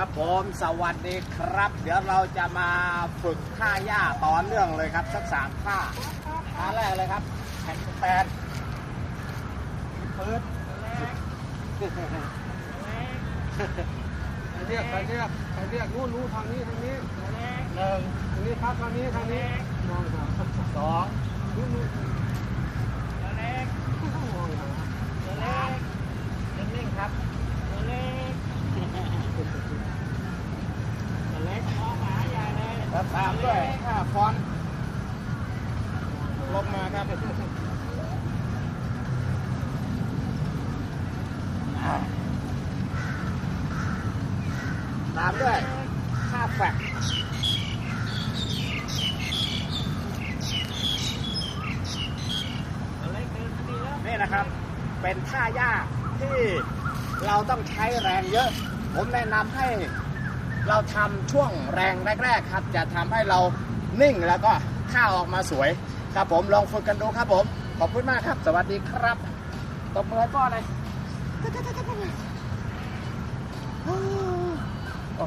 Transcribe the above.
ครับผมสวัสดีครับ เดี๋ยวเราจะมาฝึกท่าหญ้าต่อเนื่องเลยครับสักสามท่าท่าแรกเลยครับแผ่นสแตนพื้นใครเรียกใครเรียกใครเรียกนู้นนู้นทางนี้ทางนี้หนึ่งทางนี้ครับทางนี้ทางนี้มองหาสอง นู้นนู้นมองหา สามนิ่งๆครับ แล้วตามด้วยท่าฟอนต์ลงมาครับตามด้วยท่าแฟกนี่นะครับ เป็นท่ายากที่เราต้องใช้แรงเยอะ ผมแนะนำให้ เราทำช่วงแรงแรกๆครับ จะทำให้เรานิ่งแล้วก็ข้าวออกมาสวย ครับผมลองฝึกกันดูครับผม ขอบคุณมากครับ สวัสดีครับตบมือให้พ่อเลยโอ้